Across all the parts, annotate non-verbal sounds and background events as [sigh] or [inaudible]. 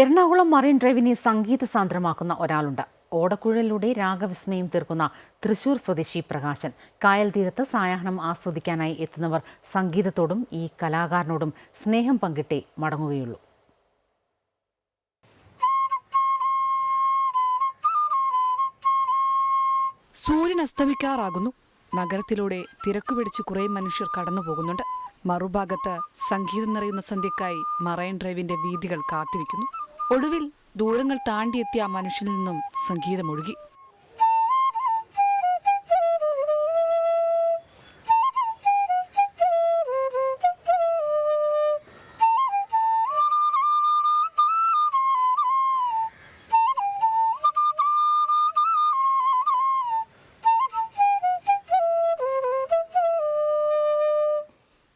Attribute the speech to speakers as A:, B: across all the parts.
A: Ernakulam marine ഡ്രൈവിനെ സംഗീത സാന്ദ്രമാക്കുന്ന ഒരാളുണ്ട്. ഓടക്കുഴലിലൂടെ രാഗവിസ്മയം തീർക്കുന്ന തൃശൂർ സ്വദേശി പ്രകാശൻ. കായൽ തീരത്ത് സായാഹ്നം ആസ്വദിക്കാനായി എത്തുന്നവർ സംഗീതത്തോടും ഈ കലാകാരനോടും സ്നേഹം പങ്കിട്ടേ മടങ്ങുകയുള്ളൂ.
B: സൂര്യൻ അസ്തമിക്കാറാകുന്നു. നഗരത്തിലൂടെ തിരക്കു പിടിച്ച് കുറേ മനുഷ്യർ കടന്നു പോകുന്നുണ്ട്. മറുഭാഗത്ത് സംഗീതം നിറയുന്ന സന്ധ്യക്കായി മറൈൻ ഡ്രൈവിന്റെ വീതികൾ കാത്തിരിക്കുന്നു. ഒടുവിൽ ദൂരങ്ങൾ താണ്ടിയെത്തിയ ആ മനുഷ്യനിൽ നിന്നും സംഗീതം ഒഴുകി.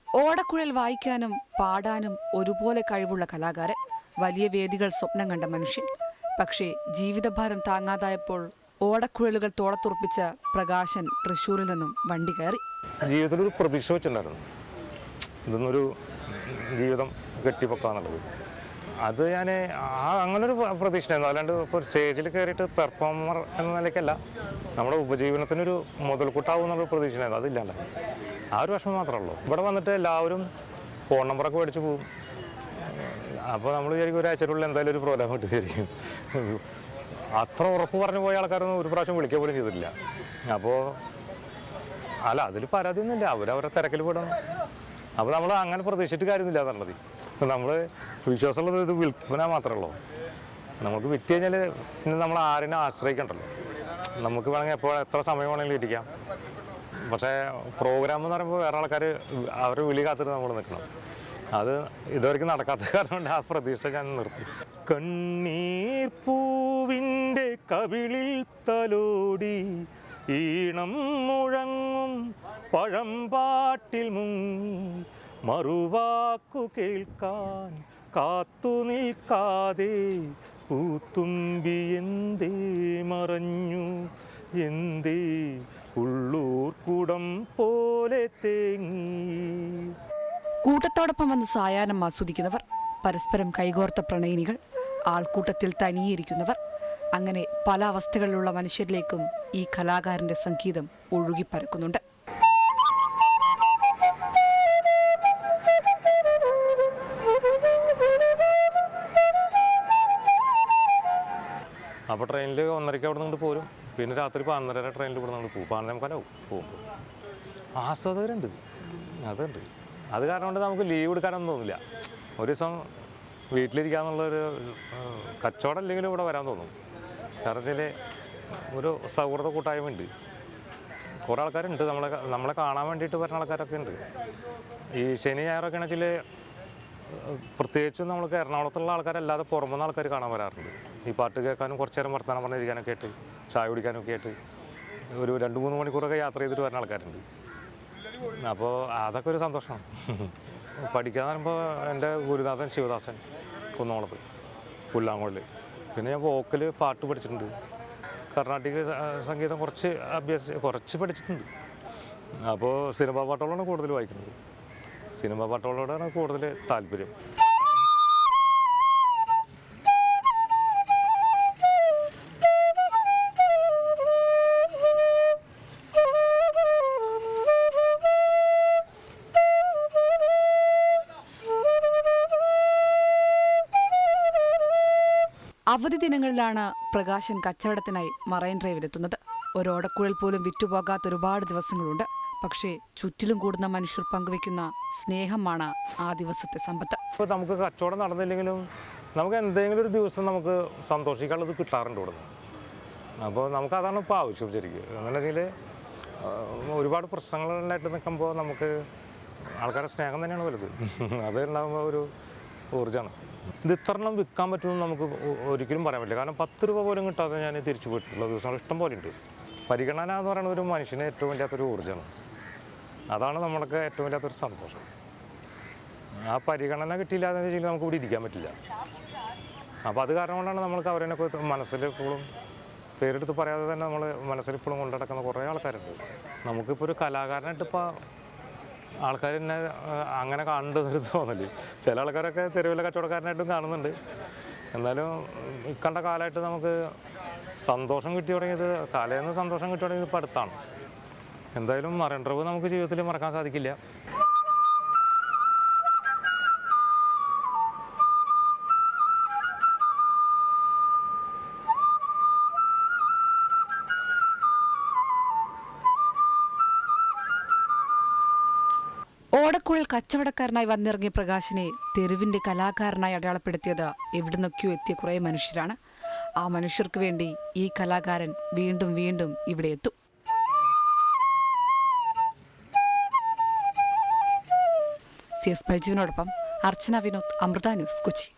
B: ഓടക്കുഴൽ വായിക്കാനും പാടാനും ഒരുപോലെ കഴിവുള്ള കലാകാരൻ വലിയ വേദികൾ സ്വപ്നം കണ്ട മനുഷ്യൻ. പക്ഷേ ജീവിതഭാരം താങ്ങാതായപ്പോൾ ഓടക്കുഴലുകൾ തോളത്തുറപ്പിച്ച പ്രകാശൻ തൃശ്ശൂരിൽ നിന്നും വണ്ടി കയറി.
C: ജീവിതത്തിൽ ഒരു പ്രതീക്ഷ വെച്ചിട്ടുണ്ടായിരുന്നു. ജീവിതം കെട്ടിപ്പൊക്കാന്നുള്ളത്. അത് ഞാൻ ആ അങ്ങനൊരു പ്ര- പ്രതീക്ഷയായിരുന്നു അല്ലാണ്ട് ഇപ്പോൾ സ്റ്റേജിൽ കയറിയിട്ട് പെർഫോമർ എന്ന നിലയ്ക്കല്ല. നമ്മുടെ ഉപജീവനത്തിനൊരു മുതൽക്കൂട്ടാവും എന്നുള്ള പ്രതീക്ഷയായിരുന്നു അതില്ലാണ്ട് ആ ഒരു വിഷമം മാത്രമേ ഉള്ളൂ. ഇവിടെ വന്നിട്ട് എല്ലാവരും ഫോൺ നമ്പറൊക്കെ മേടിച്ച് പോകും അപ്പോൾ നമ്മൾ വിചാരിക്കും ഒരാഴ്ചക്കുള്ളിൽ എന്തായാലും ഒരു പ്രോഗ്രാം ഇട്ട് ശരിക്കും അത്ര ഉറപ്പ് പറഞ്ഞു പോയ ആൾക്കാരൊന്നും ഒരു പ്രാവശ്യം വിളിക്കുക പോലും ചെയ്തിട്ടില്ല. അപ്പോൾ അല്ല അതിൽ പരാതിയൊന്നുമില്ല. അവരവരെ തിരക്കിൽ പെടണം അപ്പോൾ നമ്മൾ അങ്ങനെ പ്രതീക്ഷിച്ചിട്ട് കാര്യമൊന്നുമില്ല എന്നുള്ളത് നമ്മൾ വിശ്വാസമുള്ളത് ഇത് വിൽപ്പന മാത്രമേ ഉള്ളൂ. നമുക്ക് വിറ്റ് കഴിഞ്ഞാൽ നമ്മൾ ആരെയും ആശ്രയിക്കണ്ടല്ലോ. നമുക്ക് വേണമെങ്കിൽ എപ്പോൾ എത്ര സമയം വേണമെങ്കിലും ഇരിക്കാം. പക്ഷേ പ്രോഗ്രാം എന്ന് പറയുമ്പോൾ വേറെ ആൾക്കാർ അവർ വിളി കാത്തിട്ട് നമ്മൾ നിൽക്കണം. അത് ഇതുവരെക്കും നടക്കാത്ത കാരണം ആ പ്രതീക്ഷ ഞാൻ നിർത്തി. കണ്ണീർ പൂവിന്റെ കവിളിൽ തലോടി ഈണം മുഴങ്ങും പഴംപാട്ടിൽ മുങ്ങി മറുവാക്കു കേൾക്കാൻ കാത്തു നിൽക്കാതെ പൂത്തുമ്പി എന്തേ മറഞ്ഞു? എന്തേ ഉള്ളൂർ കുടം പോലെ തേങ്ങി
B: കൂട്ടത്തോടൊപ്പം വന്ന് സായാഹ്നം ആസ്വദിക്കുന്നവർ പരസ്പരം കൈകോർത്ത പ്രണയിനികൾ ആൾക്കൂട്ടത്തിൽ തനിയിരിക്കുന്നവർ അങ്ങനെ പല അവസ്ഥകളിലുള്ള മനുഷ്യരിലേക്കും ഈ കലാകാരന്റെ സംഗീതം ഒഴുകിപ്പരക്കുന്നുണ്ട്.
C: അപ്പോൾ ട്രെയിനിൽ ഒന്നരയ്ക്ക് അവിടെ നിന്ന് പോരും. പിന്നെ രാത്രി പതിനൊന്നര ട്രെയിനിൽ ഇവിടെ നിന്ന് പോകും മുക്കാലാവും പോകുമ്പോൾ. ആസ്വാദകരുണ്ട്. അതുണ്ട്. അത് കാരണം കൊണ്ട് നമുക്ക് ലീവ് എടുക്കാനൊന്നും തോന്നില്ല. ഒരു ദിവസം വീട്ടിലിരിക്കാന്നുള്ളൊരു കച്ചവടം ഇല്ലെങ്കിലും ഇവിടെ വരാൻ തോന്നും. കാരണം വെച്ചാൽ ഒരു സൗഹൃദ കൂട്ടായ്മ ഉണ്ട് കുറേ ആൾക്കാരുണ്ട്. നമ്മളെ നമ്മളെ കാണാൻ വേണ്ടിയിട്ട് വരുന്ന ആൾക്കാരൊക്കെ ഉണ്ട്. ഈ ശനി ഞായറൊക്കെ വെച്ചാൽ പ്രത്യേകിച്ചും നമ്മൾക്ക് എറണാകുളത്തുള്ള ആൾക്കാരല്ലാതെ പുറമെന്ന് ആൾക്കാർ കാണാൻ വരാറുണ്ട്. ഈ പാട്ട് കേൾക്കാനും കുറച്ച് നേരം വർത്തമാനം പറഞ്ഞിരിക്കാനൊക്കെ ആയിട്ട് ചായ കുടിക്കാനൊക്കെ ആയിട്ട് ഒരു രണ്ട് മൂന്ന് മണിക്കൂറൊക്കെ യാത്ര ചെയ്തിട്ട് വരുന്ന ആൾക്കാരുണ്ട്. അപ്പോൾ അതൊക്കെ ഒരു സന്തോഷമാണ് പഠിക്കാൻ പറയുമ്പോൾ എന്റെ ഗുരുനാഥൻ ശിവദാസൻ കുന്നോളത്ത് പുല്ലാങ്കോളിൽ പിന്നെ ഞാൻ വോക്കൽ പാട്ട് പഠിച്ചിട്ടുണ്ട്. കർണാടക സംഗീതം കുറച്ച് അഭ്യസിച്ച് കുറച്ച് പഠിച്ചിട്ടുണ്ട്. അപ്പോൾ സിനിമാ പാട്ടുകളാണ് കൂടുതൽ വായിക്കുന്നത്. സിനിമ പാട്ടുകളോടാണ് കൂടുതൽ താല്പര്യം.
B: അവധി ദിനങ്ങളിലാണ് പ്രകാശൻ കച്ചവടത്തിനായി മറൈൻ ഡ്രൈവിലെത്തുന്നത് ഒരോടക്കുഴൽ പോലും വിറ്റുപോകാത്ത ഒരുപാട് ദിവസങ്ങളുണ്ട്. പക്ഷേ ചുറ്റിലും കൂടുന്ന മനുഷ്യർ പങ്കുവെക്കുന്ന സ്നേഹമാണ് ആ ദിവസത്തെ സമ്പത്ത്.
C: ഇപ്പോൾ നമുക്ക് കച്ചവടം നടന്നില്ലെങ്കിലും നമുക്ക് എന്തെങ്കിലും ഒരു ദിവസം നമുക്ക് സന്തോഷിക്കാനുള്ളത് കിട്ടാറുണ്ട് ഇവിടെ നിന്ന് അപ്പോൾ നമുക്ക് അതാണ് ഇപ്പോൾ ആവശ്യം ശരിക്കും. എന്ന് വെച്ചാൽ ഒരുപാട് പ്രശ്നങ്ങളുണ്ടായിട്ട് നിൽക്കുമ്പോൾ നമുക്ക് ആൾക്കാരുടെ സ്നേഹം തന്നെയാണ് വലുത്. [laughs] അത് ഉണ്ടാകുമ്പോൾ ഒരു ഊർജമാണ്. ഇത് ഇത്രണ്ണം വിൽക്കാൻ പറ്റുമെന്ന് നമുക്ക് ഒരിക്കലും പറയാൻ പറ്റില്ല. കാരണം പത്ത് രൂപ പോലും കിട്ടാതെ ഞാൻ തിരിച്ചു പോയിട്ടുള്ള ദിവസങ്ങൾ ഇഷ്ടം പോലെ ഉണ്ട്. പരിഗണന എന്ന് പറയുന്ന ഒരു മനുഷ്യന് ഏറ്റവും വലിയാത്തൊരു ഊർജമാണ്. അതാണ് നമ്മൾക്ക് ഏറ്റവും വലിയാത്തൊരു സന്തോഷം. ആ പരിഗണന കിട്ടിയില്ല എന്ന് വെച്ചാൽ നമുക്ക് ഇവിടെ ഇരിക്കാൻ പറ്റില്ല. അപ്പോൾ അത് കാരണം കൊണ്ടാണ് നമ്മൾക്ക് അവരെന്നൊക്കെ മനസ്സിലെപ്പോഴും പേരെടുത്ത് പറയാതെ തന്നെ നമ്മൾ മനസ്സിൽ കൊണ്ടു കൊണ്ടുനടക്കുന്ന കുറേ ആൾക്കാരുണ്ട്. നമുക്കിപ്പോൾ ഒരു കലാകാരനായിട്ട് ഇപ്പോൾ ആൾക്കാർ എന്നെ ആ, അങ്ങനെ കാണേണ്ടതൊരു തോന്നൽ ചില ആൾക്കാരൊക്കെ തെരുവിലെ കച്ചവടക്കാരനായിട്ടും കാണുന്നുണ്ട്. എന്നാലും ഇക്കണ്ട കാലമായിട്ട് നമുക്ക് സന്തോഷം കിട്ടി തുടങ്ങിയത് കലയിൽ നിന്ന് സന്തോഷം കിട്ടി തുടങ്ങിയത് ഇപ്പം അടുത്താണ് എന്തായാലും മറണ്ടറവ് നമുക്ക് ജീവിതത്തിൽ മറക്കാൻ സാധിക്കില്ല.
B: ഓടക്കുഴൽ കച്ചവടക്കാരനായി വന്നിറങ്ങിയ പ്രകാശിനെ തെരുവിന്റെ കലാകാരനായി അടയാളപ്പെടുത്തിയത് എവിടുന്നൊക്കെയോ എത്തിയ കുറേ മനുഷ്യരാണ്. ആ മനുഷ്യർക്ക് വേണ്ടി ഈ കലാകാരൻ വീണ്ടും വീണ്ടും ഇവിടെ എത്തും. സി എസ് ബൈജുവിനോടൊപ്പം അർച്ചന വിനോദ് അമൃത ന്യൂസ് കൊച്ചി.